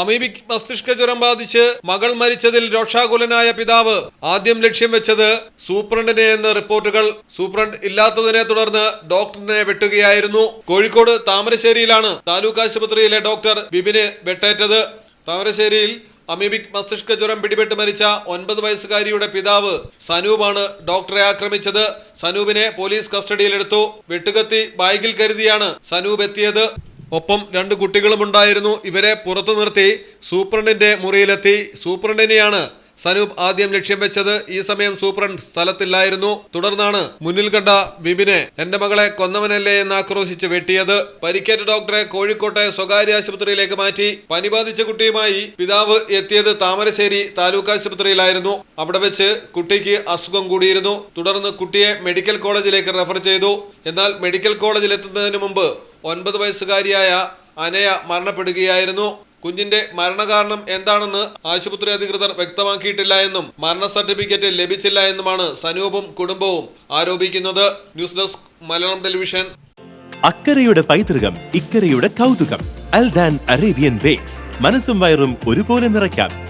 Amoebic മസ്തിഷ്ക ജ്വരം ബാധിച്ച് മകൾ മരിച്ചതിൽ രോഷാകുലനായ പിതാവ്. ആദ്യം ലക്ഷ്യം വെച്ചത് സൂപ്രണ്ടിനെ എന്ന് റിപ്പോർട്ടുകൾ സൂപ്രണ്ട് ഇല്ലാത്തതിനെ തുടർന്ന് ഡോക്ടറിനെ വെട്ടുകയായിരുന്നു. കോഴിക്കോട് താമരശ്ശേരിയിലാണ് താലൂക്ക് ആശുപത്രിയിലെ ഡോക്ടർ ബിബിന് വെട്ടേറ്റത്. താമരശ്ശേരിയിൽ അമീബിക് മസ്തിഷ്ക ജ്വരം പിടിപെട്ട് മരിച്ച ഒൻപത് വയസ്സുകാരിയുടെ പിതാവ് സനൂപാണ് ഡോക്ടറെ ആക്രമിച്ചത്. സനൂപിനെ പോലീസ് കസ്റ്റഡിയിലെടുത്തു. വെട്ടുകത്തി ബാഗിൽ കരുതിയാണ് സനൂപ് എത്തിയത്. ഒപ്പം രണ്ട് കുട്ടികളും ഉണ്ടായിരുന്നു. ഇവരെ പുറത്തു നിർത്തി സൂപ്രണ്ടിന്റെ മുറിയിലെത്തി. സൂപ്രണ്ടിനെയാണ് സനൂപ് ആദ്യം ലക്ഷ്യം വെച്ചത്. ഈ സമയം സൂപ്രണ്ട് സ്ഥലത്തില്ലായിരുന്നു. തുടർന്നാണ് മുന്നിൽ കണ്ട വിപിനെ എന്റെ മകളെ കൊന്നവനല്ലേ എന്ന് ആക്രോശിച്ച് വെട്ടിയത്. പരിക്കേറ്റ ഡോക്ടറെ കോഴിക്കോട്ടെ സ്വകാര്യ ആശുപത്രിയിലേക്ക് മാറ്റി. പനി ബാധിച്ച കുട്ടിയുമായി പിതാവ് എത്തിയത് താമരശ്ശേരി താലൂക്ക് ആശുപത്രിയിലായിരുന്നു. അവിടെ വെച്ച് കുട്ടിക്ക് അസുഖം കൂടിയിരുന്നു. തുടർന്ന് കുട്ടിയെ മെഡിക്കൽ കോളേജിലേക്ക് റെഫർ ചെയ്തു. എന്നാൽ മെഡിക്കൽ കോളേജിൽ എത്തുന്നതിന് മുമ്പ് ഒൻപത് വയസ്സുകാരിയായ അനയ മരണപ്പെടുകയായിരുന്നു. കുഞ്ഞിന്റെ മരണകാരണം എന്താണെന്ന് ആശുപത്രി അധികൃതർ വ്യക്തമാക്കിയിട്ടില്ല എന്നും മരണ സർട്ടിഫിക്കറ്റ് ലഭിച്ചില്ല എന്നുമാണ് സനൂപും കുടുംബവും ആരോപിക്കുന്നത്. News desk Malayalam television. അക്കരയുടെ പൈതൃകം ഇക്കരയുടെ കൗതുകം അൽദാൻ അറേബ്യൻ ബേക്സ്. മനസ്സും വയറും ഒരുപോലെ നിറയ്ക്കാം.